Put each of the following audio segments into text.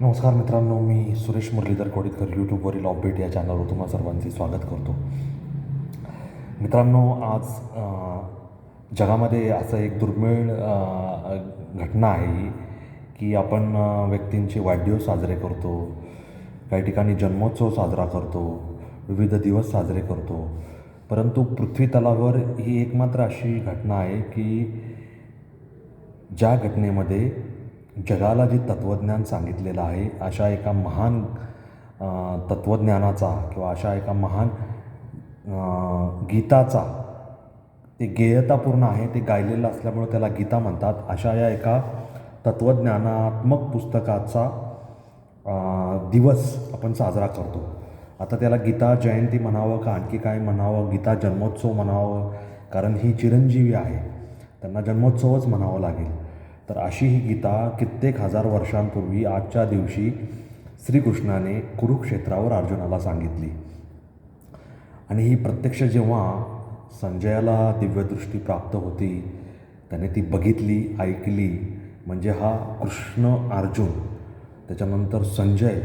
नमस्कार मित्रांनो मी सुरेश मुरलीधर कोडीतकर यूट्यूबवरील अपडेट या चॅनलवर तुम्हा सर्वांचे स्वागत करतो. मित्रांनो आज जगामध्ये असं एक दुर्मिळ घटना आहे की आपण व्यक्तींचे वाढदिवस साजरे करतो काही ठिकाणी जन्मोत्सव साजरा करतो विविध दिवस साजरे करतो. परंतु पृथ्वी तलावर ही एकमात्र अशी घटना आहे की ज्या घटनेमध्ये जगाला जे तत्त्वज्ञान सांगितलेलं आहे अशा एका महान तत्त्वज्ञानाचा किंवा अशा एका महान गीताचा ते गेयतापूर्ण आहे ते गायलेलं असल्यामुळे त्याला गीता म्हणतात. अशा या एका तत्त्वज्ञानात्मक पुस्तकाचा दिवस आपण साजरा करतो. आता त्याला गीता जयंती म्हणावं का आणखी काय म्हणावं? गीता जन्मोत्सव म्हणावं कारण ही चिरंजीवी आहे. त्यांना जन्मोत्सवच म्हणावं लागेल. तर अशी ही गीता कित्येक हजार वर्षांपूर्वी आजच्या दिवशी श्रीकृष्णाने कुरुक्षेत्रावर अर्जुनाला सांगितली. आणि ही प्रत्यक्ष जेव्हा संजयाला दिव्यदृष्टी प्राप्त होती त्याने ती बघितली ऐकली. म्हणजे हा कृष्ण अर्जुन त्याच्यानंतर संजय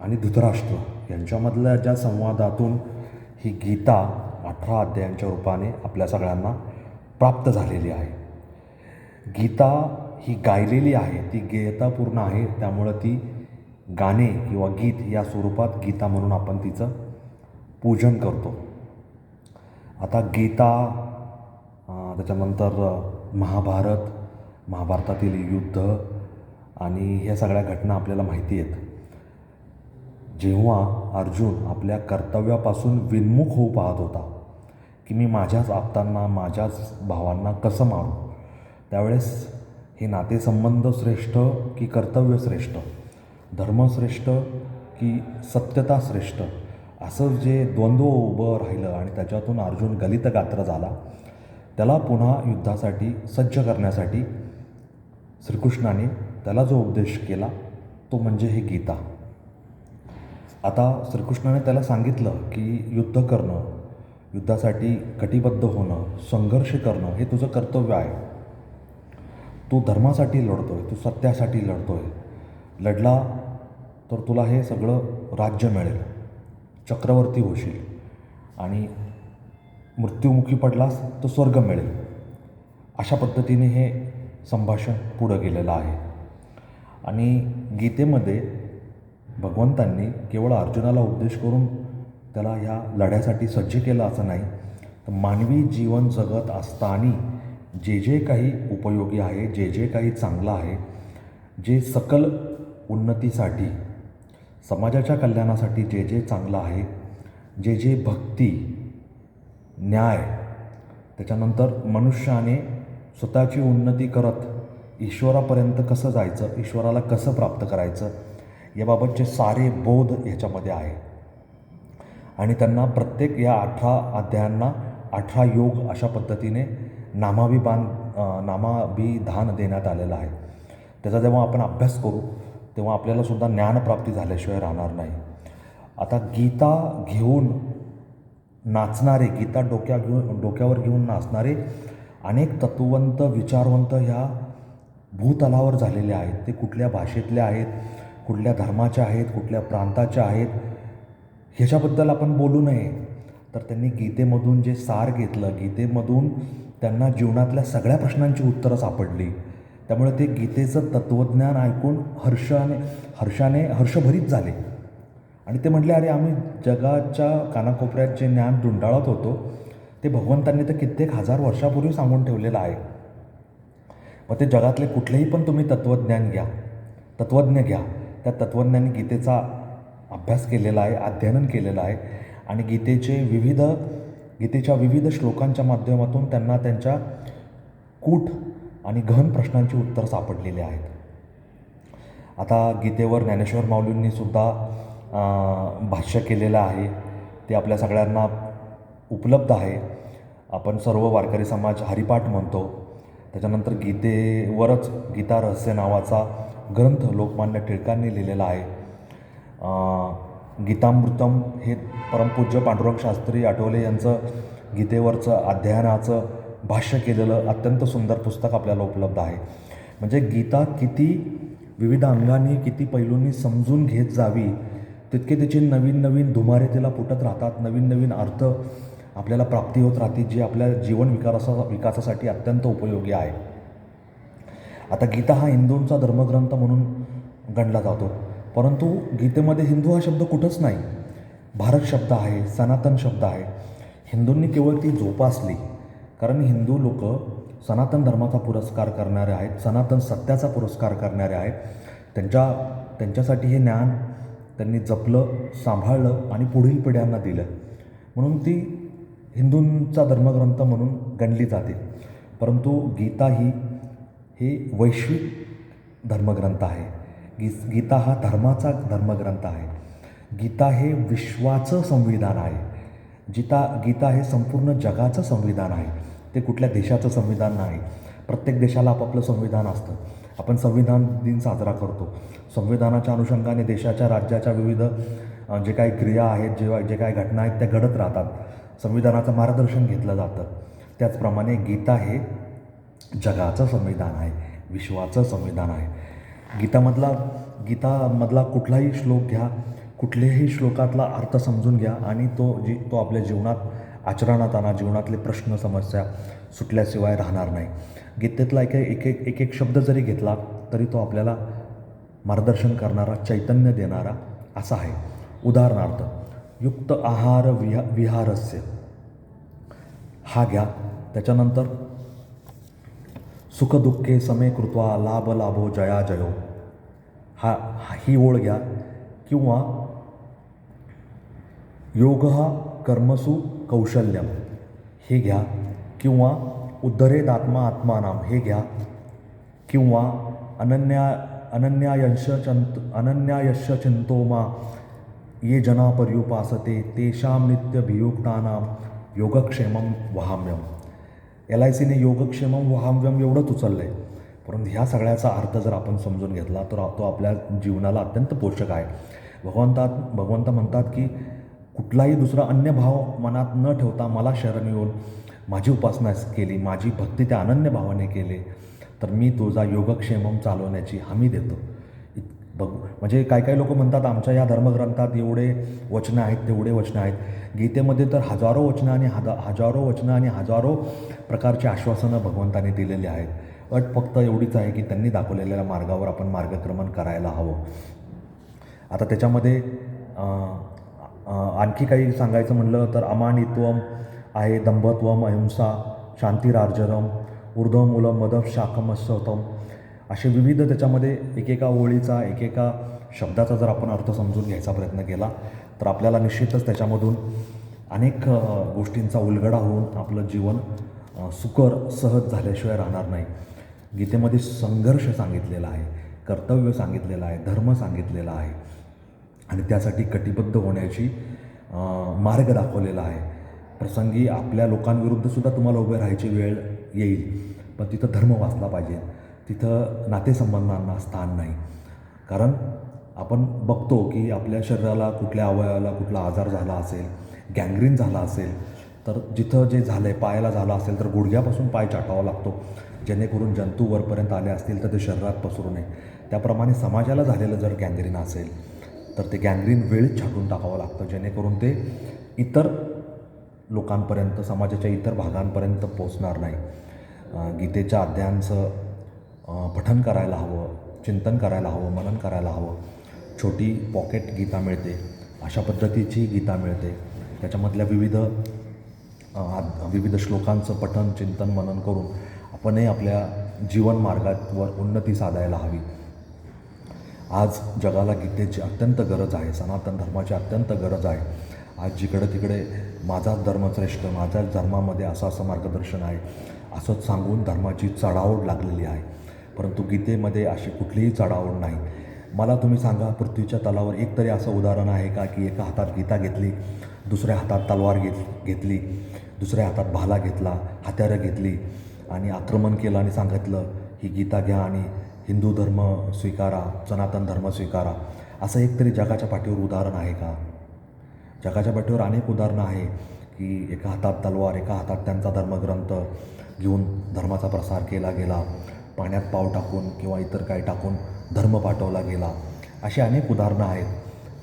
आणि धृतराष्ट्र यांच्यामधल्या ज्या संवादातून ही गीता अठरा अध्यायांच्या रूपाने आपल्या सगळ्यांना प्राप्त झालेली आहे. गीता ही गायलेली आहे ती गीतापूर्ण आहे त्यामुळं ती गाणे किंवा गीत या स्वरूपात गीता म्हणून आपण तिचं पूजन करतो. आता गीता त्याच्यानंतर महाभारत महाभारतातील युद्ध आणि ह्या सगळ्या घटना आपल्याला माहिती आहेत. जेव्हा अर्जुन आपल्या कर्तव्यापासून विन्मुख होऊ पाहत होता की मी माझ्याच आप्तांना माझ्याच भावांना कसं मारू? त्यावेळेस हे नातेसंबंध श्रेष्ठ की कर्तव्य श्रेष्ठ? धर्मश्रेष्ठ की सत्यता श्रेष्ठ? असं जे द्वंद्व उभं राहिलं आणि त्याच्यातून अर्जुन गलित गात्र झाला त्याला पुन्हा युद्धासाठी सज्ज करण्यासाठी श्रीकृष्णाने त्याला जो उपदेश केला तो म्हणजे हे गीता. आता श्रीकृष्णाने त्याला सांगितलं की युद्ध करणं युद्धासाठी कटिबद्ध होणं संघर्ष करणं हे तुझं कर्तव्य आहे. तू धर्मासाठी लढतो आहे तू सत्यासाठी लढतो आहे लढला तर तुला हे सगळं राज्य मिळेल. चक्रवर्ती होशील. आणि मृत्युमुखी पडलास तर स्वर्ग मिळेल. अशा पद्धतीने हे संभाषण पुढं गेलेलं आहे. आणि गीतेमध्ये भगवंतांनी केवळ अर्जुनाला उपदेश करून त्याला ह्या लढ्यासाठी सज्ज केलं असं नाही. तर मानवी जीवन जगत असताना जे जे काही उपयोगी आहे जे जे काही चांगलं आहे जे सकल उन्नतीसाठी समाजाच्या कल्याणासाठी जे जे चांगलं आहे जे जे भक्ती न्याय त्याच्यानंतर मनुष्याने स्वतःची उन्नती करत ईश्वरापर्यंत कसं जायचं ईश्वराला कसं प्राप्त करायचं याबाबतचे सारे बोध ह्याच्यामध्ये आहे. आणि त्यांना प्रत्येक या अठरा अध्यायांना अठरा योग अशा पद्धतीने नामाभिमान नामाभिधान देण्यात आलेलं आहे. त्याचा जेव्हा आपण अभ्यास करू तेव्हा आपल्याला सुद्धा ज्ञानप्राप्ती झाल्याशिवाय राहणार नाही. आता गीता घेऊन नाचणारे गीता डोक्या घेऊन डोक्यावर घेऊन नाचणारे अनेक तत्ववंत विचारवंत ह्या भूतलावर झालेले आहेत. ते कुठल्या भाषेतले आहेत कुठल्या धर्माच्या आहेत कुठल्या प्रांताच्या आहेत ह्याच्याबद्दल आपण बोलू नये. तर त्यांनी गीतेमधून जे सार घेतलं गीतेमधून त्यांना जीवनातल्या सगळ्या प्रश्नांची उत्तरं सापडली. त्यामुळे ते गीतेचं तत्त्वज्ञान ऐकून हर्षाने हर्षाने हर्षभरीत झाले. आणि ते म्हटले अरे आम्ही जगाच्या कानाकोपऱ्यात जे ज्ञान धुंडाळत होतो ते भगवंतांनी तर कित्येक हजार वर्षापूर्वी सांगून ठेवलेलं आहे. मग ते जगातले कुठलेही पण तुम्ही तत्त्वज्ञान घ्या. तत्त्वज्ञ घ्या. त्या तत्त्वज्ञानी गीतेचा अभ्यास केलेला आहे अध्ययन केलेलं आहे. आणि गीतेचे विविध गीतेच्या विविध श्लोकांच्या माध्यमातून त्यांना त्यांच्या कूट आणि गहन प्रश्नांची उत्तर सापडलेली आहेत. आता गीतेवर ज्ञानेश्वर माऊलींनी सुद्धा भाष्य केलेलं आहे. ते आपल्या सगळ्यांना उपलब्ध आहे. आपण सर्व वारकरी समाज हरिपाठ म्हणतो. त्याच्यानंतर गीतेवरच गीता रहस्य नावाचा ग्रंथ लोकमान्य टिळकांनी लिहिलेला आहे. गीतामृतम हे परमपूज्य पांडुरंग शास्त्री आठवले यांचं गीतेवरचं अध्ययनाचं भाष्य केलेलं अत्यंत सुंदर पुस्तक आपल्याला उपलब्ध आहे. म्हणजे गीता किती विविध अंगांनी किती पैलूंनी समजून घेत जावी तितके त्याचे नवीन नवीन धुमारे तिला फुटत राहतात नवीन नवीन अर्थ आपल्याला प्राप्ती होत राहते जी आपल्या जीवन विकासा विकासासाठी अत्यंत उपयोगी आहे. आता गीता हा हिंदूंचा धर्मग्रंथ म्हणून गणला जातो. परंतु गीतेमध्ये हिंदू हा शब्द कुठंच नाही. भारत शब्द आहे सनातन शब्द आहे. हिंदूंनी केवळ ती जोपासली. कारण हिंदू लोक सनातन धर्माचा पुरस्कार करणारे आहेत सनातन सत्याचा पुरस्कार करणारे आहेत. त्यांच्या त्यांच्यासाठी हे ज्ञान त्यांनी जपलं सांभाळलं आणि पुढील पिढ्यांना दिलं. म्हणून ती हिंदूंचा धर्मग्रंथ म्हणून गणली जाते. परंतु गीता ही हे वैश्विक धर्मग्रंथ आहे. गी गीता हा धर्माचा धर्मग्रंथ आहे. गीता हे विश्वाचं संविधान आहे. गीता गीता हे संपूर्ण जगाचं संविधान आहे. ते कुठल्या देशाचं संविधान नाही. प्रत्येक देशाला आपापलं संविधान असतं. आपण संविधान दिन साजरा करतो. संविधानाच्या अनुषंगाने देशाच्या राज्याच्या विविध जे काही क्रिया आहेत जेव्हा जे काही घटना आहेत त्या घडत राहतात. संविधानाचं मार्गदर्शन घेतलं जातं. त्याचप्रमाणे गीता हे जगाचं संविधान आहे. विश्वाचं संविधान आहे. गीतामधला गीतामधला कुठलाही श्लोक घ्या कुठल्याही श्लोकातला अर्थ समजून घ्या आणि तो जी तो आपल्या जीवनात आचरणात आणा जीवनातले प्रश्न समस्या सुटल्याशिवाय राहणार नाही. गीतेतला एक एक एक एक शब्द जरी घेतला तरी तो आपल्याला मार्गदर्शन करणारा चैतन्य देणारा असा आहे. उदाहरणार्थ युक्त आहार विहा विहारस्य. हा घ्या. त्याच्यानंतर सुखदुःखे समे कृत्वा लाभ लाभो जया जयो. हा ही ओळ घ्या. किंवा योग हा कर्मसु कौशल्यम. हे घ्या. किंवा उद्धरेदात्मा आत्मानाम. हे घ्या. किंवा अनन्या अनन्यायश चंत अनन्यायश चिंतोमा ये जना पर्युपासते तेषां नित्यभियुक्तानां योगक्षेमं वहाम्यम. एल आय सीने योगक्षेमम वहाम्यम एवढंच उचललं आहे परंतु ह्या सगळ्याचा अर्थ जर आपण समजून घेतला तर तो आपल्या जीवनाला अत्यंत पोषक आहे. भगवंतात भगवंत म्हणतात की कुठलाही दुसरा अन्य भाव मनात न ठेवता मला शरण येऊन माझी उपासना केली माझी भक्ती त्या अनन्य भावाने केली तर मी तुझा योगक्षेमम चालवण्याची हमी देतो. इत- बघ म्हणजे काही काही लोक म्हणतात आमच्या या धर्मग्रंथात एवढे वचनं आहेत तेवढे वचनं आहेत. गीतेमध्ये तर हजारो वचनं आणि हजा हजारो वचनं आणि हजारो प्रकारची आश्वासनं भगवंताने दिलेली आहेत. अट फक्त एवढीच आहे की त्यांनी दाखवलेल्या मार्गावर आपण मार्गक्रमण करायला हवं. आता त्याच्यामध्ये आणखी काही सांगायचं म्हणलं तर अमानित्वम आहे दंभत्वम अहिंसा शांतिरार्जनम ऊर्ध्वमूलम मदम शाखमस्वतम असे विविध त्याच्यामध्ये एकेका ओळीचा एकेका शब्दाचा जर आपण अर्थ समजून घ्यायचा प्रयत्न केला तर आपल्याला निश्चितच त्याच्यामधून अनेक गोष्टींचा उलगडा होऊन आपलं जीवन सुकर सहज झाल्याशिवाय राहणार नाही. गीतेमध्ये संघर्ष सांगितलेला आहे कर्तव्य सांगितलेलं आहे धर्म सांगितलेला आहे. आणि त्यासाठी कटिबद्ध होण्याची मार्ग दाखवलेला आहे. प्रसंगी आपल्या लोकांविरुद्धसुद्धा तुम्हाला उभे राहायची वेळ येईल पण तिथं धर्म वाचला पाहिजे. तिथं नातेसंबंधांना स्थान नाही. कारण आपण बघतो की आपल्या शरीराला कुठल्या अवयवाला कुठला आजार झाला असेल गँग्रीन झाला असेल तर जिथं जे झालं आहे पायाला झालं असेल तर गुडघ्यापासून पाय चाटावा लागतो. जेणेकरून जंतू वरपर्यंत आले असतील तर ते शरीरात पसरू नये. त्याप्रमाणे समाजाला झालेलं जर गँग्रीन असेल तर ते गँग्रीन वेळीच छाटून टाकावं लागतं. जेणेकरून ते इतर लोकांपर्यंत समाजाच्या इतर भागांपर्यंत पोचणार नाही. गीतेच्या अध्यायांचं पठन करायला हवं चिंतन करायला हवं मनन करायला हवं. छोटी पॉकेट गीता मिळते. अशा पद्धतीची गीता मिळते. त्याच्यामधल्या विविध आद- विविध श्लोकांचं पठन चिंतन मनन करून आपणही आपल्या जीवन मार्गावर उन्नती साधायला हवी. आज जगाला गीतेची अत्यंत गरज आहे सनातन धर्माची अत्यंत गरज आहे. आज जिकडे तिकडे माझाच धर्म श्रेष्ठ माझ्याच धर्मामध्ये असं असं मार्गदर्शन आहे असंच सांगून धर्माची चढाओढ लागलेली आहे. परंतु गीतेमध्ये अशी कुठलीही चढाओढ नाही. मला तुम्ही सांगा पृथ्वीच्या तलावर एक तरी असं उदाहरण आहे का की एका हातात गीता घेतली दुसऱ्या हातात तलवार घेत घेतली दुसऱ्या हातात भाला घेतला हत्यारं घेतली आणि आक्रमण केलं आणि सांगितलं ही गीता घ्या आणि हिंदू धर्म स्वीकारा सनातन धर्म स्वीकारा. असं एक तरी जगाच्या पाठीवर उदाहरण आहे का? जगाच्या पाठीवर अनेक उदाहरणं आहे की एका हातात तलवार एका हातात त्यांचा धर्मग्रंथ घेऊन धर्माचा प्रसार केला गेला पाण्यात पाव टाकून किंवा इतर काही टाकून धर्म पाठवला गेला. अशी अनेक उदाहरणं आहेत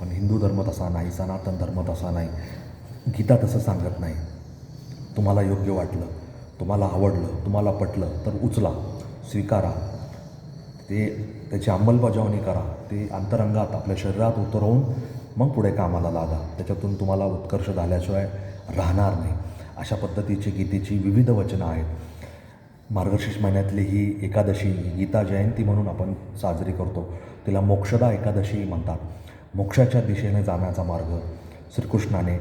पण हिंदू धर्म तसा नाही सनातन धर्म तसा नाही. गीता तसं सांगत नाही. तुम्हाला योग्य वाटलं. तुम्हाला आवडलं तुम्हाला पटलं तर उचला स्वीकारा. ते त्याची अंमलबजावणी करा. ते अंतरंगात आपल्या शरीरात उतरवून मग पुढे कामाला लागा. त्याच्यातून तुम्हाला उत्कर्ष झाल्याशिवाय राहणार नाही. अशा पद्धतीची गीतेची विविध वचनं आहेत. मार्गशीर्ष महिन्यातली ही एकादशी गीता जयंती म्हणून आपण साजरी करतो. तिला मोक्षदा एकादशी म्हणतात. मोक्षाच्या दिशेने जाण्याचा मार्ग श्रीकृष्णाने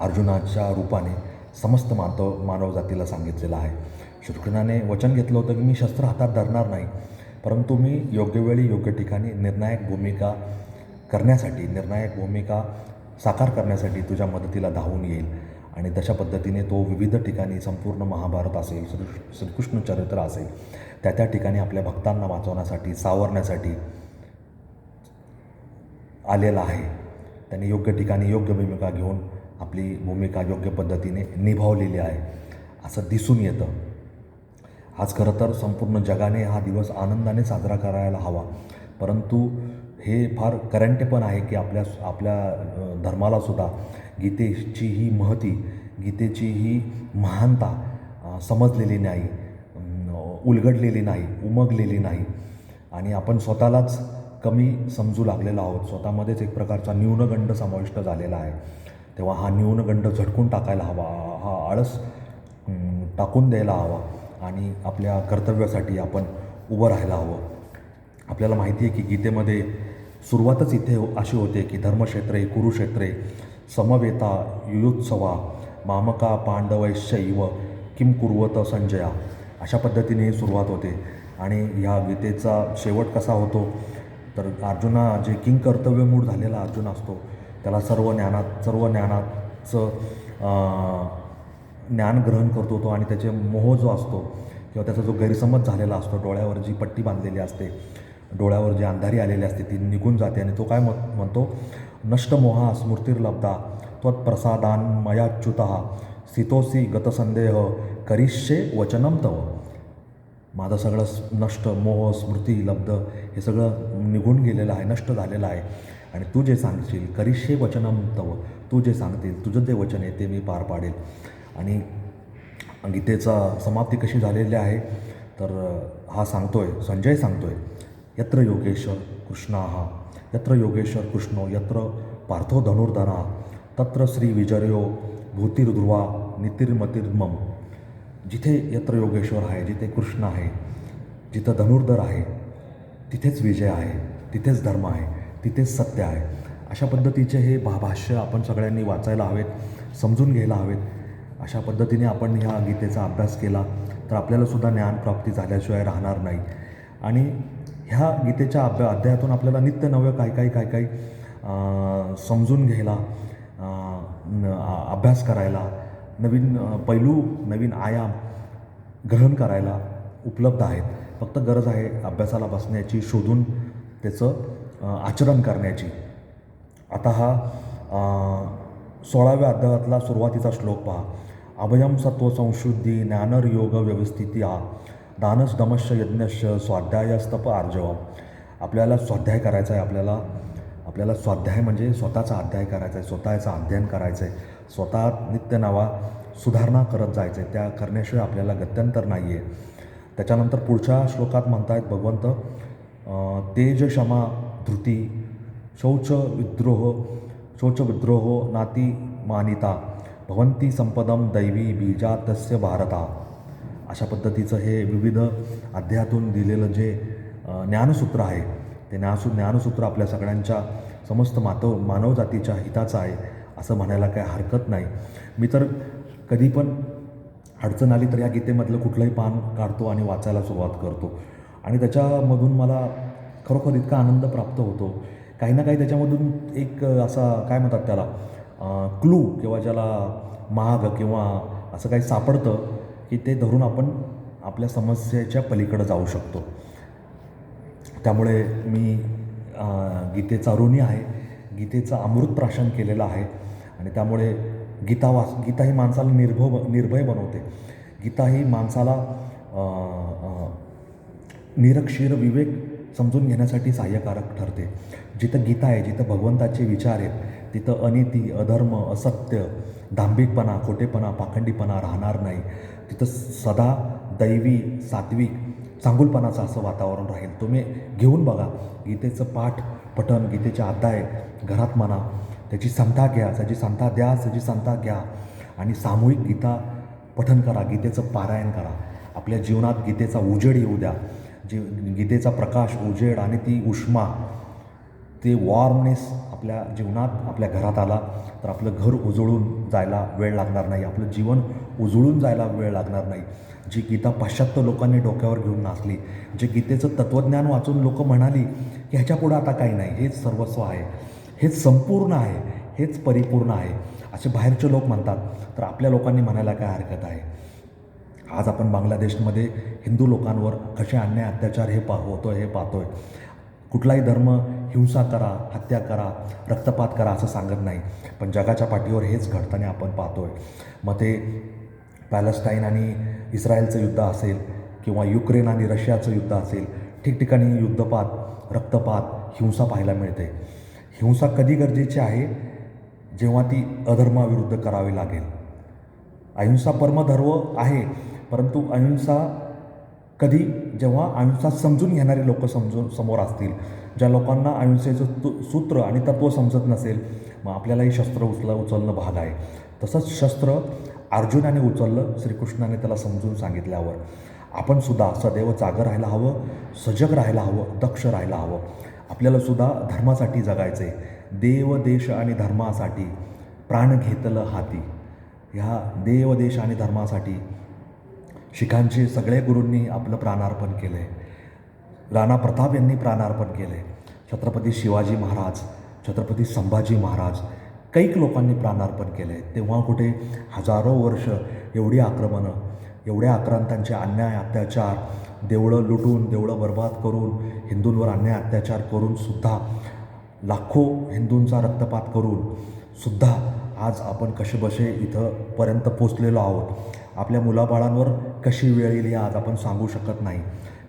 अर्जुनाच्या रूपाने समस्त मानव मानवजातीला सांगितलेलं आहे. श्रीकृष्णाने वचन घेतलं होतं की मी शस्त्र हातात धरणार नाही परंतु मी योग्य वेळी योग्य ठिकाणी निर्णायक भूमिका करण्यासाठी निर्णायक भूमिका साकार करण्यासाठी तुझ्या मदतीला धावून येईल. आणि तशा पद्धतीने तो विविध ठिकाणी संपूर्ण महाभारत असेल श्री श्रीकृष्ण चरित्र असेल त्या त्या ठिकाणी आपल्या भक्तांना वाचवण्यासाठी सावरण्यासाठी आलेला आहे. त्याने योग्य ठिकाणी योग्य भूमिका घेऊन आपली भूमिका योग्य पद्धतीने निभावलेली आहे असं दिसून येतं. आज खरं तर संपूर्ण जगाने हा दिवस आनंदाने साजरा करायला हवा. परंतु हे फार करंट पण आहे की आपल्या आपल्या धर्मालासुद्धा गीतेची ही महती गीतेची ही महानता समजलेली नाही उलगडलेली नाही उमगलेली नाही. आणि आपण स्वतःलाच कमी समजू लागलेलो आहोत. स्वतःमध्येच एक प्रकारचा न्यूनगंड समाविष्ट झालेला आहे. तेव्हा हा न्यूनगंड झटकून टाकायला हवा हा आळस टाकून द्यायला हवा आणि आपल्या कर्तव्यासाठी आपण उभं राहायला हवं. आपल्याला माहिती आहे की गीतेमध्ये सुरुवातच इथे अशी होते की धर्मक्षेत्रे कुरुक्षेत्रे समवेता युयुत्सवा मामका पांडवैश्यैव किम कुर्वत संजया अशा पद्धतीने ही सुरुवात होते. आणि ह्या गीतेचा शेवट कसा होतो? तर अर्जुना जे किंग कर्तव्यमूळ झालेला अर्जुन असतो त्याला सर्व ज्ञानात सर्व ज्ञानाचं ज्ञान ग्रहण करतो तो आणि त्याचे मोह जो असतो किंवा त्याचा जो गैरसमज झालेला असतो डोळ्यावर जी पट्टी बांधलेली असते डोळ्यावर जी अंधारी आलेली असते ती निघून जाते आणि तो काय म्हणतो? नष्ट मोहा स्मृतिर्लब्धा त्वत्प्रसादान मयाच्युत सितोसी गतसंदेह करिष्ये वचनम तव। माझं सगळं नष्ट मोह स्मृती लब्ध हे सगळं निघून गेलेलं आहे नष्ट झालेलं आहे. आणि तू जे सांगशील करिष्ये वचनम तव तू जे सांगतील तुझं जे वचन आहे ते मी पार पाडेल. आणि गीतेचा समाप्ती कशी झालेली आहे तर हा सांगतोय संजय सांगतोय यत्र योगेश्वर कृष्णा हा यत्र योगेश्वर कृष्णो यत्र पार्थो धनुर्धरा तत्र श्री विजयो भूतिर्ध्रुवा नितिर्मतिर्मम. जिथे यत्र योगेश्वर आहे जिथे कृष्ण आहे जिथं धनुर्धर आहे तिथेच विजय आहे तिथेच धर्म आहे. तिथेच सत्य आहे. अशा पद्धतीचे हे भा भाष्य आपण सगळ्यांनी वाचायला हवेत समजून घ्यायला हवेत. अशा पद्धतीने आपण ह्या गीतेचा अभ्यास केला तर आपल्यालासुद्धा ज्ञानप्राप्ती झाल्याशिवाय राहणार नाही. आणि ह्या गीतेच्या अभ्या अध्यायातून आपल्याला नित्य नव्या काही काही काही काही समजून घ्यायला न- अभ्यास करायला नवीन पैलू नवीन आयाम ग्रहण करायला उपलब्ध आहेत. फक्त गरज आहे अभ्यासाला बसण्याची शोधून त्याचं आचरण करण्याची. आता हा सोळाव्या अध्यायातला सुरुवातीचा श्लोक पहा. अभयम सत्व संशुद्धी ज्ञानर योग व्यवस्थिती हा दानस दमश्य यज्ञश स्वाध्यायस्तप आर्जव आपल्याला स्वाध्याय करायचा आहे आपल्याला. आपल्याला स्वाध्याय म्हणजे स्वतःचा अध्याय करायचा आहे स्वतःचं अध्ययन करायचं आहे. स्वतः नित्य नवा सुधारणा करत जायचं आहे त्या करण्याशिवाय आपल्याला गत्यंतर नाही आहे त्याच्यानंतर पुढच्या श्लोकात म्हणतायत भगवंत तेज क्षमा धृती शौच विद्रोह शौच विद्रोह नाती मानिता भवंती संपदम दैवी बीजातस्य भारता. अशा पद्धतीचं हे विविध अध्यायातून दिलेलं जे ज्ञानसूत्र आहे ते ज्ञानसू ज्ञानसूत्र आपल्या सगळ्यांच्या समस्त मातव मानवजातीच्या हिताचं आहे असं म्हणायला काही हरकत नाही. मी तर कधी पण अडचण आली तर या गीतेमधलं कुठलंही पान काढतो आणि वाचायला सुरुवात करतो. आणि त्याच्यामधून मला खरोखर इतका आनंद प्राप्त होतो. काही ना काही त्याच्यामधून एक असा काय म्हणतात त्याला क्लू किंवा ज्याला महाग किंवा असं काही सापडतं की ते धरून आपण आपल्या समस्येच्या पलीकडे जाऊ शकतो. त्यामुळे मी गीतेचा ऋणी आहे. गीतेचं अमृत प्राशन केलेलं आहे. आणि त्यामुळे गीता वाच गीता ही माणसाला निर्भव निर्भय बनवते. गीता ही माणसाला निरक्षीर विवेक समजून घेण्यासाठी सहाय्यकारक ठरते. जिथं गीता आहे जिथं भगवंताचे विचार आहेत तिथं अनिती अधर्म असत्य दांभिकपणा खोटेपणा पाखंडीपणा राहणार नाही. तिथं सदा दैवी सात्विक चांगुलपणाचं असं वातावरण राहील. तुम्ही घेऊन बघा. गीतेचं पाठ पठण गीतेचे अध्याय घरात म्हणा. त्याची समता घ्या त्याची समता द्या त्याची समता घ्या. आणि सामूहिक गीता पठन करा गीतेचं पारायण करा. आपल्या जीवनात गीतेचा उजेड येऊ द्या. जी गीतेचा प्रकाश उजेड आणि ती उष्मा ते वॉर्मनेस आपल्या जीवनात आपल्या घरात आला तर आपलं घर उजळून जायला वेळ लागणार नाही. आपलं जीवन उजळून जायला वेळ लागणार नाही. जी गीता पाश्चात्य लोकांनी डोक्यावर घेऊन नाचली जे गीतेचं तत्त्वज्ञान वाचून लोकं म्हणाली की ह्याच्यापुढं आता काही नाही हेच सर्वस्व आहे. हेच संपूर्ण आहे हेच परिपूर्ण आहे. असे बाहेरचे लोक म्हणतात तर आपल्या लोकांनी म्हणायला काय हरकत आहे? आज आपण बांगलादेशमध्ये हिंदू लोकांवर कसे अन्याय अत्याचार हे पा होतो हे पाहतोय. कुठलाही धर्म हिंसा करा हत्या करा रक्तपात करा असं सांगत नाही. पण जगाच्या पाठीवर हेच घडताना आपण पाहतोय. मग ते पॅलेस्टाईन आणि इस्रायलचं युद्ध असेल किंवा युक्रेन आणि रशियाचं युद्ध असेल ठिकठिकाणी युद्धपात रक्तपात हिंसा पाहायला मिळते. हिंसा कधी गरजेची आहे? जेव्हा ती अधर्माविरुद्ध करावी लागेल. अहिंसा परमधर्म आहे. परंतु अहिंसा कधी जेव्हा अहिंसा समजून घेणारे लोक समजून समोर असतील ज्या लोकांना अहिंसेचं तु सूत्र आणि तत्त्व समजत नसेल मग आपल्यालाही शस्त्र उचला उचलणं भाग आहे. तसंच शस्त्र अर्जुनाने उचललं श्रीकृष्णाने त्याला समजून सांगितल्यावर. आपण सुद्धा सदैव जागं राहायला हवं सजग राहायला हवं दक्ष राहायला हवं. आपल्याला सुद्धा धर्मासाठी जगायचं आहे देव देश आणि धर्मासाठी प्राण घेतलं हाती. ह्या देव देश आणि धर्मासाठी शिखांचे सगळे गुरूंनी आपलं प्राणार्पण केलं आहे राणा प्रताप यांनी प्राणार्पण केलं आहे छत्रपती शिवाजी महाराज छत्रपती संभाजी महाराज कैक लोकांनी प्राणार्पण केलं आहे तेव्हा कुठे हजारो वर्ष एवढी आक्रमणं एवढ्या आक्रांतांचे अन्याय अत्याचार देवळं लुटून देवळं बर्बाद करून हिंदूंवर अन्याय अत्याचार करून सुद्धा लाखो हिंदूंचा रक्तपात करून सुद्धा आज आपण कसेबसे इथंपर्यंत पोचलेलो आहोत. आपल्या मुलाबाळांवर कशी वेळ येईल हे आज आपण सांगू शकत नाही.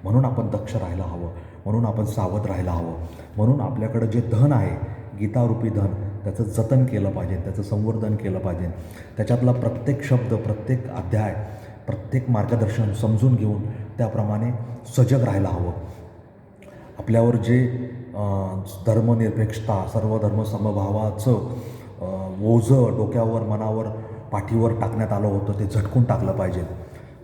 म्हणून आपण दक्ष राहायला हवं. म्हणून आपण सावध राहायला हवं. म्हणून आपल्याकडं जे धन आहे गीतारूपी धन त्याचं जतन केलं पाहिजे त्याचं संवर्धन केलं पाहिजे. त्याच्यातला प्रत्येक शब्द प्रत्येक अध्याय प्रत्येक मार्गदर्शन समजून घेऊन त्याप्रमाणे सजग राहायला हवं. आपल्यावर जे धर्मनिरपेक्षता सर्व धर्मसमभावाचं ओझं डोक्यावर मनावर पाठीवर टाकण्यात आलं होतं ते झटकून टाकलं पाहिजे.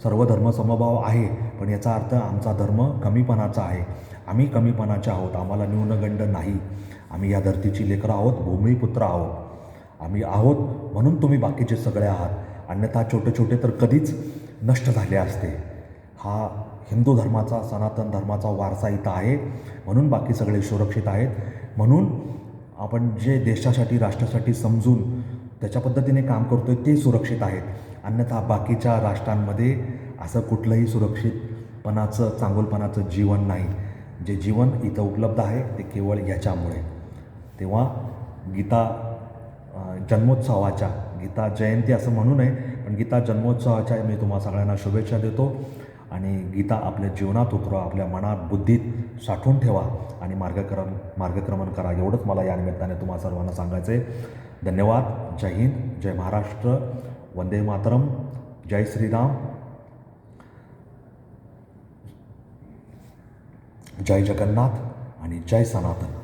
सर्व धर्म समभाव आहे पण याचा अर्थ आमचा धर्म कमीपणाचा आहे. आम्ही कमीपणाचे आहोत आम्हाला न्यूनगंड नाही. आम्ही या धर्तीची लेकरं आहोत भूमिपुत्र आहोत. आम्ही आहोत म्हणून तुम्ही बाकीचे सगळे आहात. अन्यथा छोटे छोटे तर कधीच नष्ट झाले असते. हा हिंदू धर्माचा सनातन धर्माचा वारसा इथं आहे. म्हणून बाकी सगळे सुरक्षित आहेत. म्हणून आपण जे देशासाठी राष्ट्रासाठी समजून त्याच्या पद्धतीने काम करतो आहे ते सुरक्षित आहेत. अन्यथा बाकीच्या राष्ट्रांमध्ये असं कुठलंही सुरक्षितपणाचं चांगुलपणाचं जीवन नाही. जे जीवन इथं उपलब्ध आहे ते केवळ याच्यामुळे. तेव्हा गीता जन्मोत्सवाच्या गीता जयंती असं म्हणू नये पण गीता जन्मोत्सवाच्या मी तुम्हा सगळ्यांना शुभेच्छा देतो. आणि गीता आपल्या जीवनात उतरवा आपल्या मनात बुद्धीत साठवून ठेवा आणि मार्गक्रम मार्गक्रमण करा. एवढंच मला या निमित्ताने तुम्हा सर्वांना सांगायचं आहे धन्यवाद. जय हिंद जय महाराष्ट्र. वंदे मातरम. जय श्रीराम. जय जगन्नाथ आणि जय सनातन.